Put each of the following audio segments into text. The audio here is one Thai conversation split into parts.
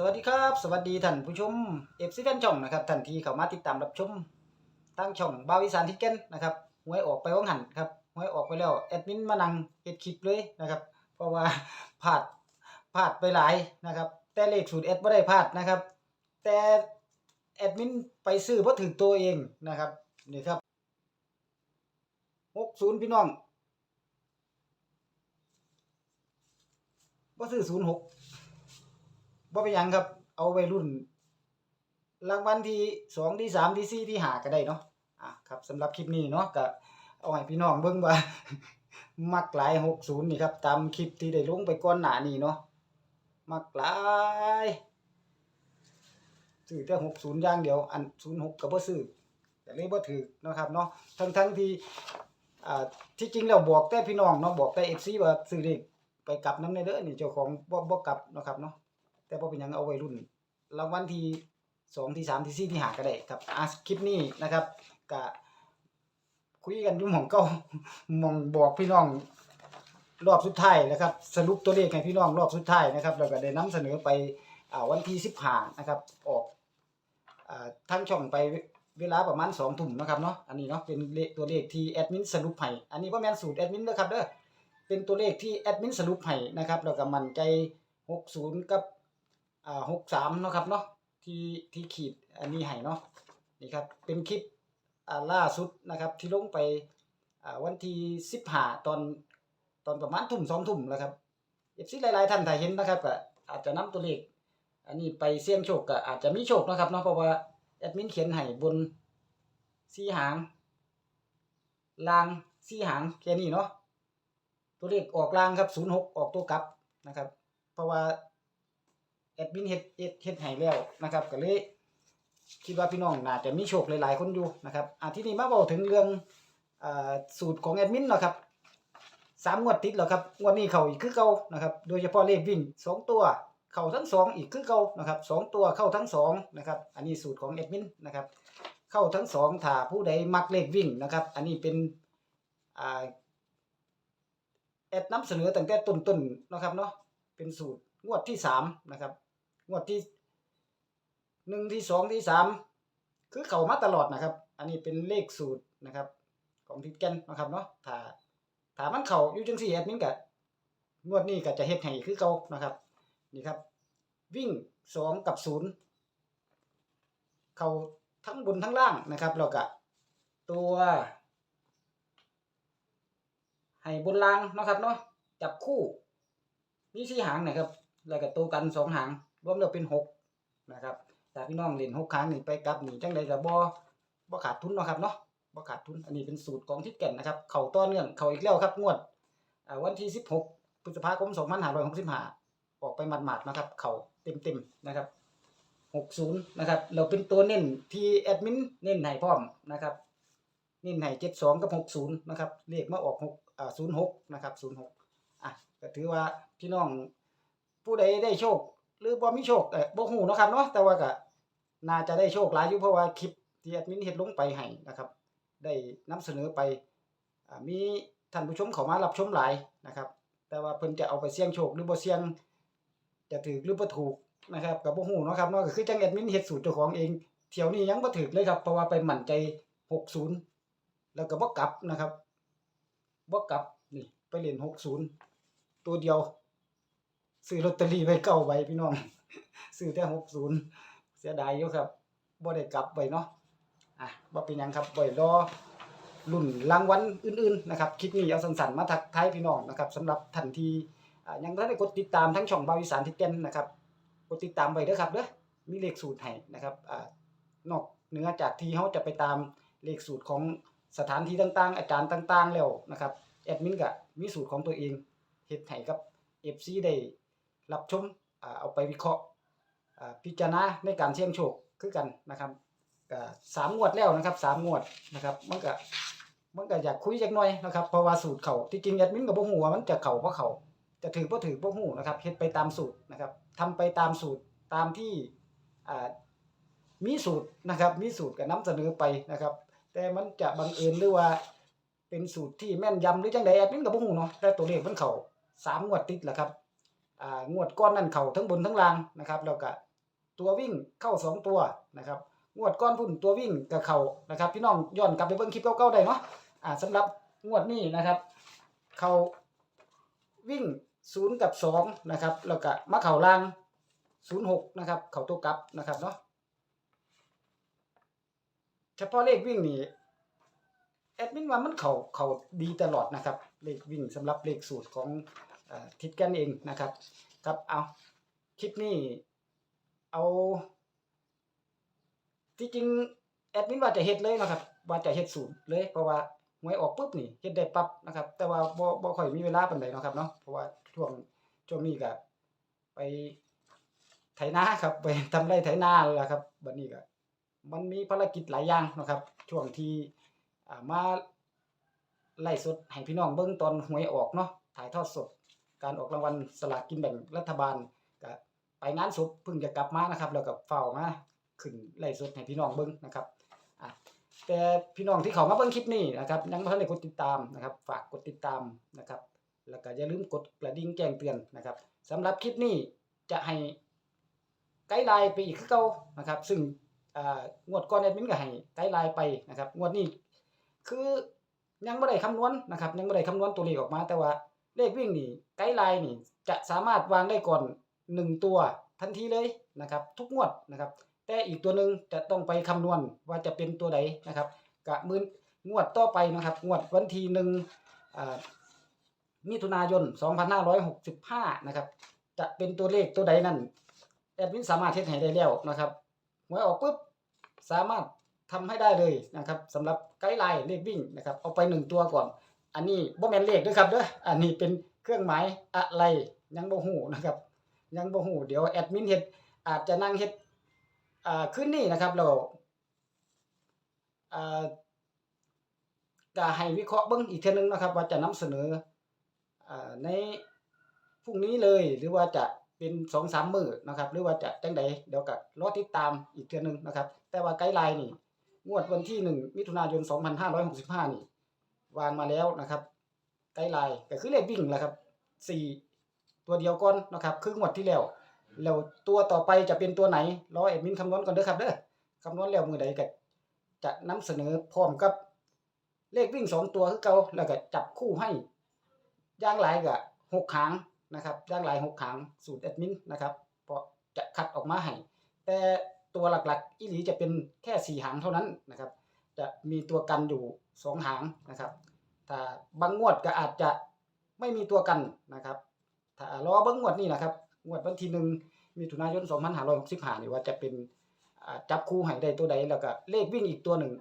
สวัสดีครับ สวัสดีท่านผู้ชมเอฟซีแฟนช่องนะครับท่านที่เข้ามาติดตามรับชมทางช่องบาวิสานทิเก้นนะครับหวยออกไปว่างหันครับหวยออกไปแล้วแอดมินมานั่งเฮ็ดคลิปเลยนะครับ เพราะว่าพลาดพลาดไปหลายนะครับ แต่เลขสูตรแอดบ่ได้พลาดนะครับ แต่แอดมินไปซื้อบ่ถึงตัวเองนะครับนี่ครับ60พี่น้องบ่ซื้อ06 บ่เป็นหยังครับ เอาไว้รุ่น รางวัลที่สองที่สามที่สี่ที่หาก็ได้เนาะอะครับสำหรับคลิปนี้เนาะก็เอาให้พี่น้องเบิ่งว่า มักหลาย60นี่ครับ ตามคลิปที่ได้ลงไปก่อนหน้านี้เนาะมักหลายซื้อแต่60อย่างเดียว อัน06ก็บ่ซื้อก็เลยบ่ถูกเนาะครับเนาะทั้งๆที่อ่าที่จริงแล้วบอกแต่พี่น้องเนาะบอกแต่ FC ว่าซื้อเลขไปกลับนำในเด้อนี่เจ้าของบ่บ่กลับเนาะครับเนาะ แต่พอเป็นยังเอาไว้รุ่นรางวัลที่สองที่สามที่สี่ที่หาก็ได้ครับอะคลิปนี้นะครับก็คุยกันยู่หม่องเก่ามองบอกพี่น้องรอบสุดท้ายนะครับ สรุปตัวเลขให้พี่น้องรอบสุดท้ายนะครับแล้วก็ได้นำเสนอไปอวันที่สิบห้านะครับออกอ่าทางช่องไปเวลาประมาณสองทุ่มนะครับเนาะอันนี้เนาะเป็นเลขตัวเลขที่แอดมินสรุปให้อันนี้บ่แม่นสูตรแอดมินเด้อครับเด้อเป็นตัวเลขที่แอดมินสรุปให้นะครับแล้วก็มั่นใจ60กับ อ่า63เนาะครับเนาะที่ที่ขีดอันนี้ให้เนาะนี่ครับเป็นคลิปอ่าล่าสุดนะครับที่ลงไปอ่าวันที่15ตอนตอนประมาณทุ่ม2ทุ่มแล้วครับ FC หลายๆท่านถ้าเห็นนะครับก็อาจจะนำตัวเลขอันนี้ไปเสี่ยงโชคก็อาจจะมีโชคนะครับเนาะเพราะว่าแอดมินเขียนให้บนสี่หางล่างสี่หางแค่นี้เนาะตัวเลขออกล่างครับ06ออกตัวกลับนะครับ เพราะว่า แอดมินเฮ็ดเฮ็ดเฮ็ดให้แล้วนะครับก็เลยคิดว่าพี่น้องน่าจะมีโชคหลายๆคนอยู่นะครับอะทีนี้มาเว้าถึงเรื่องอ่าสูตรของแอดมินเนาะครับสามงวดติดแล้วครับงวดนี้เขาอีกคือเก่านะครับ โดยเฉพาะเลขวิ่งสองตัวเข้าทั้งสองอีกคือเก่านะครับสองตัวเข้าทั้งสองนะครับอันนี้สูตรของแอดมินนะครับเข้าทั้งสองถ้าผู้ใดมักเลขวิ่งนะครับ อันนี้เป็นอ่าแอดนำเสนอตั้งแต่ต้นๆเนะครับเนาะเป็นสูตรงวดที่สามนะครับ งวดที่หนึ่งที่สองที่สามคือเข้ามาตลอดนะครับ อันนี้เป็นเลขสูตรนะครับ ของทิดแกนนะครับเนาะถ้าถ้ามันเขาอยู่จังสี่แอดมินก็งวดนี้ก็จะเฮ็ดให้คือเก่านะครับ นี่ครับ วิ่งสองกับศูนย์เข้าทั้งบนทั้งล่างนะครับแล้วก็ตัว ให้บนล่างนะครับเนาะจับคู่มีสี่หางนะครับ แล้วก็ตัวกันสองหาง วมแล้วเป็นหกนะครับแต่พี่น้องเล่นหกครั้งนี่ไปกลับนี่จังใดก็บ่บ่ขาดทุนเนาะครับเนาะบ่ขาดทุนอันนี้เป็นสูตรของทิศแก่นนะครับ เข้าต่อนเนื่องเข้าอีกแล้วครับงวดวันที่16พฤษภาคม2565ออกไปหมาดๆนะครับ เข้าเต็มๆนะครับ60นะครับ เราเป็นตัวเน้นที่แอดมินเน้นให้พร้อมนะครับเน้นให้72กับ60นะครับเลขมาออก6อ่า06นะครับ06อะก็ถือว่าพี่น้องผู้ใดได้โชค หรือบ่มีโชคเอ่อบ่ฮู้เนาะครับเนาะแต่ว่าก็น่าจะได้โชคหลายอยู่เพราะว่าคลิปที่แอดมินเฮ็ดลงไปให้นะครับ ได้นำเสนอไปอมีท่านผู้ชมเข้ามารับชมหลายนะครับ แต่ว่าเพิ่นจะเอาไปเสี่ยงโชคหรือบ่เสี่ยง จะถูกหรือบ่ถูกนะครับก็บ่ฮู้เนาะครับเนาะก็คือจังแอดมินเฮ็ดสูตรเจ้าของเองเที่ยวนี้ยังบ่ถูกเลยครับเพราะว่าไปมั่นใจ 60 แล้วก็บ่กลับนะครับบ่กลับนี่ไปเล่น60 ตัวเดียว ซื้อลอตเตอรี่ไว้เก้าใบพี่น้อง ซื้อแต่หกศูนย์เสียดายอยู่ครับบ่ได้กลับไปเนาะอะบ่เป็นหยังครับไว้รอรุ่นรางวัลอื่นๆนะครับคลิปนี้เอาสั้นๆมาทักทายพี่น้องนะครับสำหรับท่านที่อ่ายังบ่ทันได้กดติดตามทั้งช่องบาวิสานทิศแก่นนะครับกดติดตามไว้เด้อครับเด้อมีเลขสูตรให้นะครับอ่านอกเหนือจากที่เฮาจะไปตามเลขสูตรของสถานที่ต่างๆ อาจารย์ต่างๆ แล้วนะครับแอดมินก็มีสูตรของตัวเองเฮ็ดให้กับ FC ได้ รับชมอ่าเอาไปวิเคราะห์พิจารณาในการเสี่ยงโชคคือกันนะครับก็สามงวดแล้วนะครับสามงวดนะครับมันก็มันก็อยากคุยจักหน่อยนะครับเพราะว่าสูตรเขาที่จริงแอดมินก็บ่ฮู้ว่ามันจะเข้าบ่เขาจะถือบ่ถือบ่ฮู้นะครับเฮ็ดไปตามสูตรนะครับทำไปตามสูตรตามที่มีสูตรนะครับมีสูตรก็นำเสนอไปนะครับ แต่มันจะบังเอิญหรือว่าเป็นสูตรที่แม่นยำหรือจังใดแอดมินก็บ่ฮู้เนาะแต่ตัวเลขมันเข้าสามงวดติดแหละครับ อ่างวดก้อนนั่นเข่าทั้งบนทั้งล่างนะครับแล้วก็ตัววิ่งเข้าสองตัวนะครับงวดก้อนพุ่นตัววิ่งกับเข่านะครับพี่น้องย้อนกลับไปเบิ่งคลิปเก่าๆได้เนาะอ่าสำหรับงวดนี้นะครับเขาวิ่งศูนย์กับสองนะครับแล้วก็มาเข่าล่างศูนย์หกนะครับเข่าตัวกลับนะครับเนาะเฉพาะเลขวิ่งนี่แอดมินว่ามันเขาเขาดีตลอดนะครับ เลขวิ่งสำหรับเลขสูตรของ เออทิศกันเองนะครับ ครับ เอาคลิปนี้เอาที่จริงแอดมินว่าจะเฮ็ดเลยนะครับ ว่าจะเฮ็ดสูตรเลย เพราะว่าหวยออกปุ๊บนี่เฮ็ดได้ปั๊บนะครับ แต่ว่าบ่บ่ค่อยมีเวลาปานใดเนาะครับเนาะเพราะว่าช่วงช่วงนี้ก็ไปไถนาครับ ไปทำไรไถนาแล้วครับบัดนี้ก็มันมีภารกิจหลายอย่างนะครับ ช่วงที่มาไล่สดให้พี่น้องเบิ่งตอนหวยออกเนาะถ่ายทอดสด การออกรางวัลสลากกินแบ่งรัฐบาลก็ไปงานศพเพิ่งจะกลับมานะครับแล้วก็เฝ้ามาขึ้นไล่สดให้พี่น้องเบิ่งนะครับอะแต่พี่น้องที่เขามาเบิ่งคลิปนี้นะครับยังบ่ทันได้กดติดตามนะครับ ฝากกดติดตามนะครับแล้วก็อย่าลืมกดกระดิ่งแจ้งเตือนนะครับสำหรับคลิปนี้จะให้ไกด์ไลน์ไปอีกคือเก่านะครับ ซึ่งอ่างวดก่อนแอดมินก็ให้ไกด์ไลน์ไปนะครับงวดนี้คือยังไม่ได้คำนวณนะครับยังไม่ได้คำนวณตัวเลขออกมาแต่ว่า เลขวิ่งนี่ไกด์ไลน์นี่จะสามารถวางได้ก่อนหนึ่งตัวทันทีเลยนะครับ ทุกงวดนะครับ แต่อีกตัวหนึ่งจะต้องไปคำนวณว่าจะเป็นตัวใดนะครับกะมืองวดต่อไปนะครับ งวดวันที่หนึ่งมิถุนายน 2565 นะครับ จะเป็นตัวเลขตัวใดนั่นแอดมินสามารถเฮ็ดให้ได้แล้วนะครับหวยออกปุ๊บสามารถทำให้ได้เลยนะครับสำหรับไกด์ไลน์เลขวิ่งนะครับ เอาไปหนึ่งตัวก่อน อันนี้บ่แม่นเลขด้วยครับเด้ออันนี้เป็นเครื่องหมายอะไรยังบ่ฮู้นะครับ ยังบ่ฮู้เดี๋ยวแอดมินเฮ็ดอาจจะนั่งเฮ็ดอ่าคืนนี้นะครับแล้วอ่าก็ให้วิเคราะห์เบิ่งอีกเทื่อนึงนะครับ ว่าจะนำเสนออ่าในพรุ่งนี้เลยหรือว่าจะเป็น2-3มื้อนะครับ หรือว่าจะจังใดเดี๋ยวก็รอติดตามอีกเทื่อนึงนะครับ แต่ว่าไกด์ไลน์นี่งวดวันที่1มิถุนายน 2565 นี่ วางมาแล้วนะครับไกด์ไลน์ก็คือเลขวิ่งแหละครับสี่ตัวเดียวก่อนนะครับคืองวดที่แล้วแล้วตัวต่อไปจะเป็นตัวไหนรอแอดมินคำนวณก่อนเด้อครับเด้อคำนวณแล้วมือใดก็จะนำเสนอพร้อมกับเลขวิ่งสองตัวคือเก่าแล้วก็จับคู่ให้ย่างหลายก็หกหางนะครับย่างหลายหกหางสูตรแอดมินนะครับเพราะจะคัดออกมาให้แต่ตัวหลักๆอีหลีจะเป็นแค่สี่หางเท่านั้นนะครับ จะมีตัวกันอยู่สองหางนะครับ ถ้าบางงวดก็อาจจะไม่มีตัวกันนะครับ ถ้ารอเบิ่งงวดนี้นะครับ งวดวันที่หนึ่งมิถุนายน2565นี่ว่าจะเป็นจับคู่ให้ได้ตัวใดแล้วก็เลขวิ่งอีกตัวหนึ่ง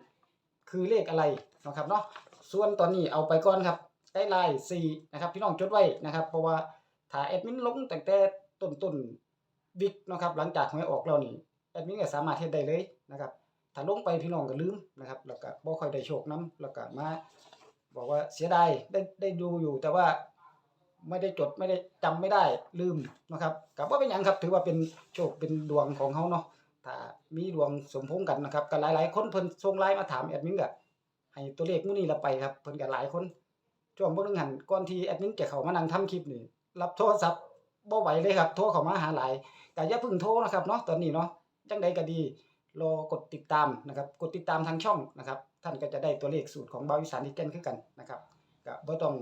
คือเลขอะไรนะครับเนาะส่วนตอนนี้เอาไปก่อนครับได้ไลน์4นะครับพี่น้องจดไว้นะครับ เพราะว่าถ้าแอดมินลงตั้งแต่ต้นต้นวิกนะครับหลังจากหวยออกแล้วนี่แอดมินก็สามารถเฮ็ดได้เลยนะครับถ้าลงไปพี่น้องก็ลืมนะครับแล้วก็บ่ค่อยได้โชคนํแล้วก็มา บอกว่าเสียดายได้ได้ดูอยู่ แต่ว่าไม่ได้จดไม่ได้จำไม่ได้ลืมนะครับกับว่าเป็นหยังครับถือว่าเป็นโชคเป็นดวงของเขาเนาะถ้ามีดวงสมพงษ์กันนะครับก็หลาย ๆ คนเพิ่นส่งไลน์มาถามแอดมินก็ให้ตัวเลขมื้อนี้ละไปครับเพิ่นก็หลายคนช่วงบ่นึงหันก่อนที่แอดมินจะเข้ามานั่งทำคลิปนี่รับโทรศัพท์บ่ไหวเลยครับโทรเข้ามาหาหลายก็อย่าเพิ่งโทรนะครับเนาะตอนนี้เนาะจังใดก็ดี รอกดติดตามนะครับกดติดตามทางช่องนะครับ ท่านก็จะได้ตัวเลขสูตรของบาวิสานที่เก่นคือกันนะครับก็บ่ต้อง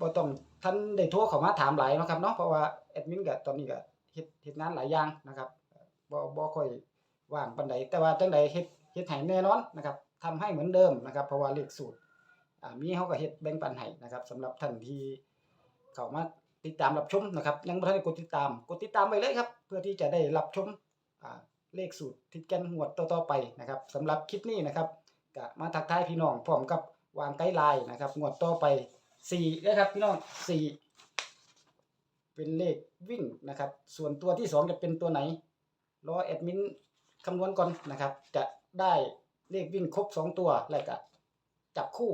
บ่ต้องท่านได้โทรเข้ามาถามหลายนะครับเนาะเพราะว่าแอดมินก็ตอนนี้ก็เฮ็ดเฮ็ดงานหลายอย่างนะครับบ่บ่ค่อยว่างปานใดแต่ว่าจังใดเฮ็ดเฮ็ดให้แน่นอนนะครับทำให้เหมือนเดิมนะครับ เพราะว่าเลขสูตรอ่ามีเฮาก็เฮ็ดแบ่งปันให้นะครับสำหรับท่านที่เข้ามาติดตามรับชมนะครับยังบ่ทันได้กดติดตามกดติดตามไปเลยครับ เพื่อที่จะได้รับชมอ่า เลขสูตรทิศกันงวดต่อๆไปนะครับสำหรับคลิปนี้นะครับก็มาทักทายพี่น้องพร้อมกับวางไกด์ไลน์นะครับงวดต่อไป4นะครับพี่น้อง4เป็นเลขวิ่งนะครับ ส่วนตัวที่ 2 จะเป็นตัวไหนรอแอดมินคำนวณก่อนนะครับ จะได้เลขวิ่งครบ 2 ตัวแล้วก็จับคู่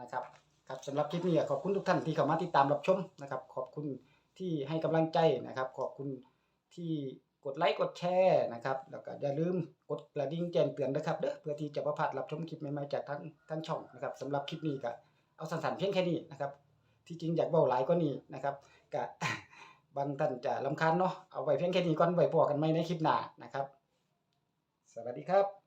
นะครับครับสำหรับคลิปนี้ขอบคุณทุกท่านที่เข้ามาติดตามรับชมนะครับ ขอบคุณที่ให้กำลังใจนะครับ ขอบคุณที่ กดไลค์กดแชร์นะครับแล้วก็อย่าลืมกดกระดิ่งแจ้งเตือนนะครับเด้อเพื่อที่จะประพลาดรับชมคลิปใหม่ๆจากทั้งทั้งช่องนะครับสำหรับคลิปนี้ก็เอาสั้นๆเพียงแค่นี้นะครับที่จริงอยากเว้าหลายกว่านี้นะครับก็บางท่านจะลำคาญเนาะเอาไว้เพียงแค่นี้ก่อนไว้พอกันใหม่ในคลิปหน้านะครับ สวัสดีครับ